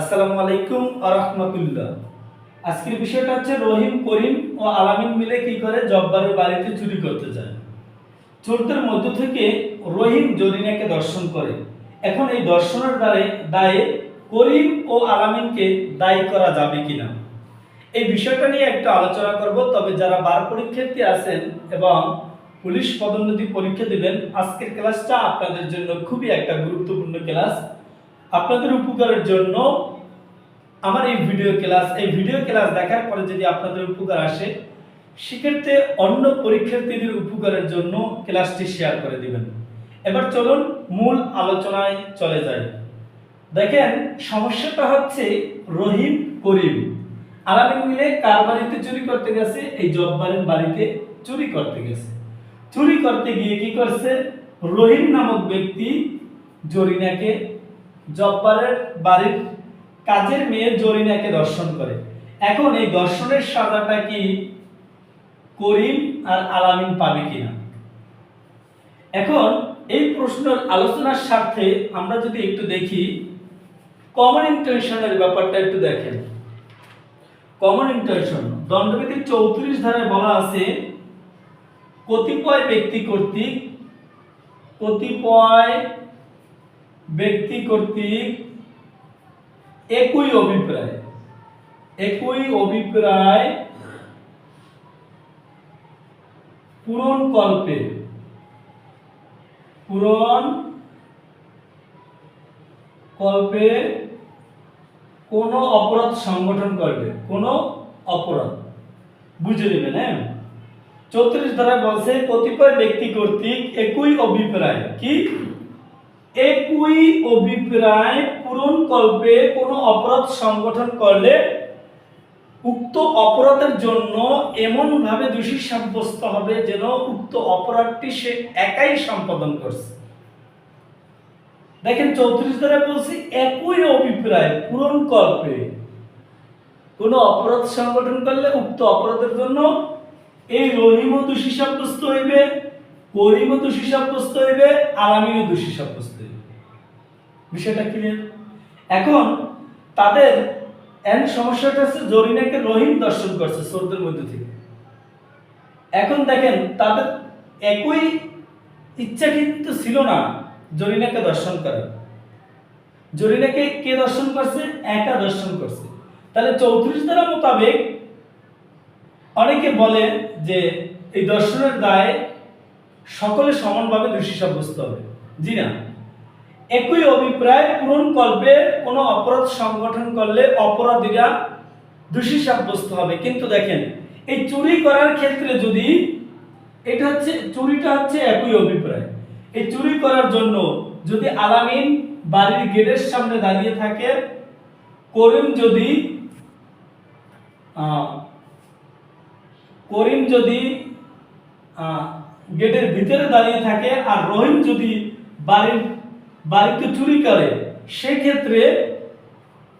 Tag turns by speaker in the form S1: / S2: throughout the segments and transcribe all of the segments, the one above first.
S1: আসসালামু আলাইকুম আরহামতুল্লাহ আজকের বিষয়টা হচ্ছে রহিম, করিম ও আলামিন মিলে কি করে জব্বারের বাড়িতে চুরি করতে যায়। চোরদের মধ্য থেকে রহিম জরিনাকে দর্শন করে। এখন এই দর্শনের দ্বারে, দায়ে করিম ও আলামিনকে দায়ী করা যাবে কিনা? এই বিষয়টা নিয়ে একটু আলোচনা করব, তবে যারা বার পরীক্ষার্থী আছেন এবং পুলিশ পদোন্নতি পরীক্ষা দিবেন, আজকের ক্লাসটা আপনাদের জন্য খুবই একটা গুরুত্বপূর্ণ ক্লাস। আপনাদের উপকারের জন্য আমার এই ভিডিও ক্লাস এই ভিডিও ক্লাস দেখার পরে যদি আপনাদের উপকার আসে, সেক্ষেত্রে অন্য পরীক্ষার্থীদের উপকারের জন্য ক্লাসটি শেয়ার করে দিবেন। এবার চলুন মূল আলোচনায় চলে যাই। দেখেন, সমস্যাটা হচ্ছে রহিম করিম। আলামিন মিলে কার বাড়িতে চুরি করতে গেছে? এই জব্বারের বাড়িতে চুরি করতে গেছে। চুরি করতে গিয়ে কি করছে? রহিম নামক ব্যক্তি জরিনাকে জব্বারের বাড়ির কাজের মেয়ে জরিনাকে দর্শন করে। এখন এই দর্শনের সাজাটা কি করিম আর আলামিন পাবে কিনা? এখন এই প্রশ্নের আলোচনার স্বার্থে আমরা যদি একটু দেখি কমন ইন্টেনশনের ব্যাপারটা একটু দেখেন। কমন ইন্টেনশন দণ্ডবিধির চৌত্রিশ ধারায় বলা আছে, কতিপয় ব্যক্তি কর্তৃক কতিপয় ব্যক্তি কর্তৃক একই অভিপ্রায়। একই অভিপ্রায় পূরণ কল্পে পূরণ কল্পে কোন অপরাধ সংগঠন করবে, কোন অপরাধ। বুঝে নেবেন হ্যাঁ? চৌত্রিশ ধারা বলছে, কতিপয় ব্যক্তি কর্তৃক একই অভিপ্রায়। কি? একই অভিপ্রায় পূরণ কল্পে কোন অপরাধ সংগঠন করলে উক্ত অপরাধের জন্য এমন ভাবে দোষী সাব্যস্ত হবে যেন উক্ত অপরাধটি সে একাই সম্পাদন করছে। দেখেন চৌত্রিশ ধারা বলছি, একই অভিপ্রায় পূরণ কল্পে কোন অপরাধ সংগঠন করলে উক্ত অপরাধের জন্য এই রহিমও দোষী সাব্যস্ত হইবে। করিমও দোষী সাব্যস্ত হইবে আলামিনও দোষী সাব্যস্ত হইবে। বিষয়টা ক্লিয়ার এখন তাদের এন সমস্যাটা হচ্ছে জরিনাকে রহিম দর্শন করছে চোরদের মধ্যে থেকে। এখন দেখেন তাদের একই ইচ্ছা কিন্তু ছিল না জরিনাকে দর্শন করার। জরিনাকে কে দর্শন করছে? একা দর্শন করছে। তাহলে চৌত্রিশ ধারা মোতাবেক অনেকে বলে যে এই দর্শনের দায় সকলে সমানভাবে দোষী সাব্যস্ত হবে। জি না? একই অভিপ্রায় পূরণ কল্পে কোনো অপরাধ সংগঠন করলে অপরাধীরা দোষী সাব্যস্ত হবে। কিন্তু দেখেন, এই চুরি করার ক্ষেত্রে যদি এটা হচ্ছে, চুরিটা হচ্ছে একই অভিপ্রায়। এই চুরি করার জন্য যদি আলামিন বাড়ির গেটের সামনে দাঁড়িয়ে থাকে, করিম যদি করিম যদি গেটের ভিতরে দাঁড়িয়ে থাকে আর রহিম যদি বাড়ির, বাড়িতে চুরি করে, সেক্ষেত্রে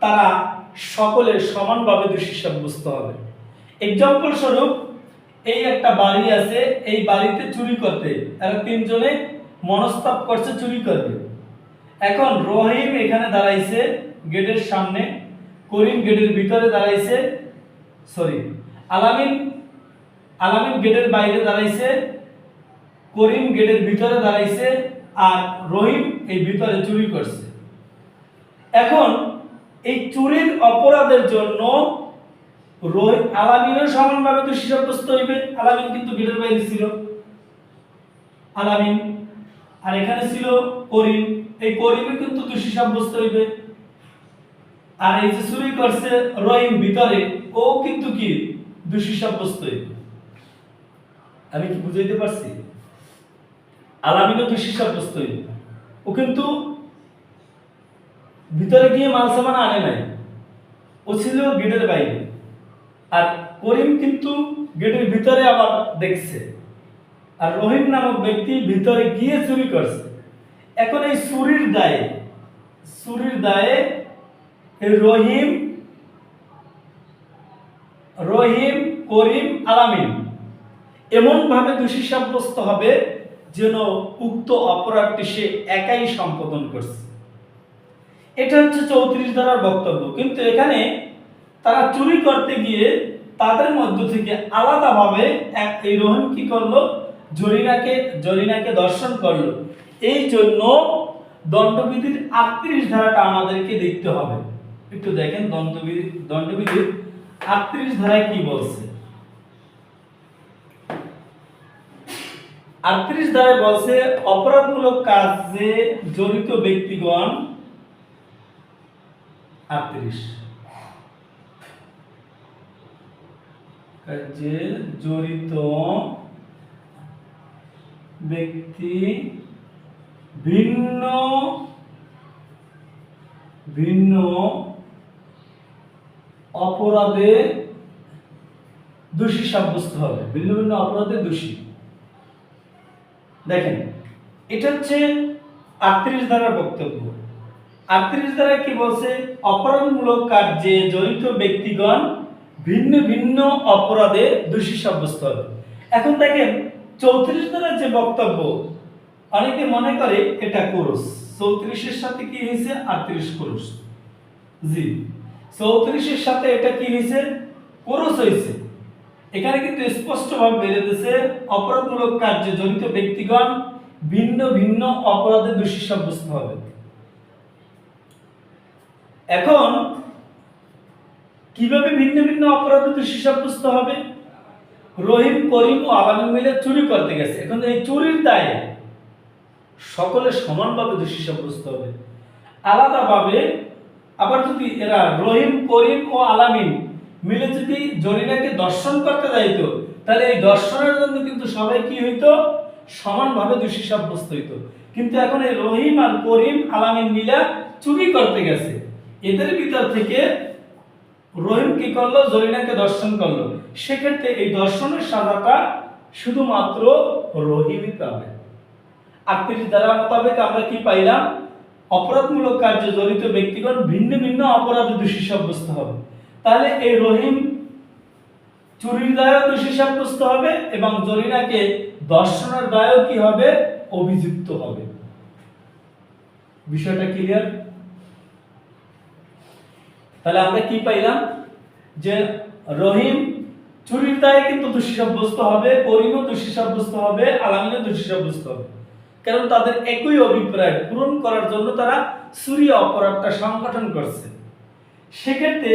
S1: তারা সকলে সমানভাবে দোষী সাব্যস্ত হবে। এক্সাম্পল স্বরূপ, এই একটা বাড়ি আছে, এই বাড়িতে চুরি করতে। এরা তিনজনে মনস্তাপ করছে, চুরি করবে। এখন রহিম এখানে দাঁড়াইছে, গেটের সামনে। করিম গেটের ভিতরে দাঁড়াইছে সরি আলামিন আলামিন গেটের বাইরে দাঁড়াইছে। করিম গেটের ভিতরে দাঁড়াইছে আর রহিম এই ভিতরে চুরি করছে। এখন এই চুরির অপরাধের জন্য রহিম, আলামিনও সমানভাবে দোষী সাব্যস্ত হইবে। আলামিন কিন্তু গেটের বাইরে ছিল। আলামিন, আর এখানে ছিল করিম। এই করিমে কিন্তু দোষী সাব্যস্ত হইবে। আর এই যে চুরি করছে রহিম ভিতরে, ও কিন্তু কি? দোষী সাব্যস্ত হইবে। আমি কি বুঝাইতে পারছি? আলামিনও দোষী সাব্যস্ত হইবে ও কিন্তু ভিতরে গিয়ে মাল সামান আনে নাই। ও ছিল গেটের বাইরে। আর করিম কিন্তু গেটের ভিতরে আবার দেখছে। আর রহিম নামক ব্যক্তি ভিতরে গিয়ে চুরি করছে। এখন এই চুরির দায়ে চুরির দায়ে রহিম রহিম, করিম আলামিন এমন ভাবে দোষী সাব্যস্ত হবে যেন উক্ত অপরাধটি সে একাই সম্পাদন করছে। এটা হচ্ছে চৌত্রিশ ধারার বক্তব্য। কিন্তু এখানে তারা চুরি করতে গিয়ে তাদের মধ্য থেকে আলাদাভাবে এক এই রোহন কি করল? জরিনাকে জরিনাকে দর্শন করল। এই জন্য দণ্ডবিধির আটত্রিশ ধারাটা আমাদেরকে দেখতে হবে। একটু দেখেন দণ্ডবিধি দণ্ডবিধির আটত্রিশ ধারায় কি বলছে। আটত্রিশ ধারায় বলছে, অপরাধমূলক কাজে জড়িত ব্যক্তিগণ, আটত্রিশ। কাজে জড়িত ব্যক্তি ভিন্ন ভিন্ন অপরাধে দোষী সাব্যস্ত হবে। ভিন্ন ভিন্ন অপরাধে দোষী। দেখেন, এটা হচ্ছে আটত্রিশ ধারার বক্তব্য। আটত্রিশ ধারা কি বলছে? অপরাধমূলক কার্যে জড়িত ব্যক্তিগণ ভিন্ন ভিন্ন অপরাধে দোষী সাব্যস্ত হবে। এখন দেখেন, চৌত্রিশ ধারার যে বক্তব্য, অনেকে মনে করে এটা কোরস চৌত্রিশের সাথে কি হয়েছে? আটত্রিশ কোরস জি। চৌত্রিশের সাথে এটা কি হয়েছে? কোরস হয়েছে। এখানে কিন্তু স্পষ্টভাবে বেড়ে অপরাধমূলক কার্যে জড়িত ব্যক্তিগণ ভিন্ন ভিন্ন অপরাধে দোষী সাব্যস্ত হবে। এখন, কীভাবে ভিন্ন ভিন্ন অপরাধে দোষী সাব্যস্ত হবে? রহিম, করিম ও আলামিন মিলে চুরি করতে গেছে। এখন এই চুরির দায়ে সকলে সমানভাবে দোষী সাব্যস্ত হবে। আলাদাভাবে আবার যদি এরা রহিম, করিম ও আলামিন মিলে যদি জরিনাকে দর্শন করতে যাইতো, তাহলে এই দর্শনের জন্য কিন্তু সবাই কি হইতো? সমানভাবে দোষী সাব্যস্ত হইতো। কিন্তু এখন এই রহিম আর করিম আলামিন মিলা চুরি করতে গেছে। এদের ভিতর থেকে রহিম কি করল? জরিনাকে দর্শন করল। সেক্ষেত্রে এই দর্শনের সাজাটা শুধুমাত্র রহিমই পাবে। আটত্রিশ ধারা মোতাবেক আমরা কি পাইলাম? অপরাধমূলক কার্যে জড়িত ব্যক্তিগণ ভিন্ন ভিন্ন অপরাধে দোষী সাব্যস্ত হবে। তাহলে এই রহিম চুরির দায়ও দোষী সাব্যস্ত হবে এবং জরিনাকে দর্শনের দায়ও কি হবে? অভিযুক্ত হবে। বিষয়টা ক্লিয়ার তাহলে আমরা কি পাইলাম? যে রহিম চুরির দায়ে কিন্তু দোষী সাব্যস্ত হবে করিমও দোষী সাব্যস্ত হবে আলামিনও দোষী সাব্যস্ত হবে। কারণ তাদের একই অভিপ্রায় পূরণ করার জন্য তারা চুরি অপরাধটা সংগঠন করছে। সেক্ষেত্রে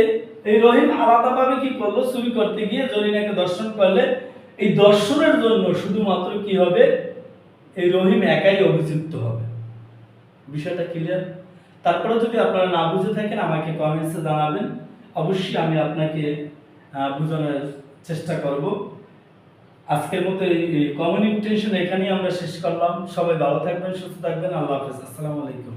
S1: এই রহিম আলাদাভাবে কি করল? চুরি করতে গিয়ে জরিনাকে দর্শন করলে। এই দর্শনের জন্য শুধুমাত্র কি হবে? এই রহিম একাই অভিযুক্ত হবে। বিষয়টা ক্লিয়ার তারপরে যদি আপনারা না বুঝে থাকেন, আমাকে কমেন্টসে জানাবেন। অবশ্যই আমি আপনাকে বোঝানোর চেষ্টা করব। আজকের মতো এই কমিউনিকেশন এখানেই আমরা শেষ করলাম। সবাই ভালো থাকবেন, সুস্থ থাকবেন। আল্লাহ হাফেজ। আসসালামু আলাইকুম।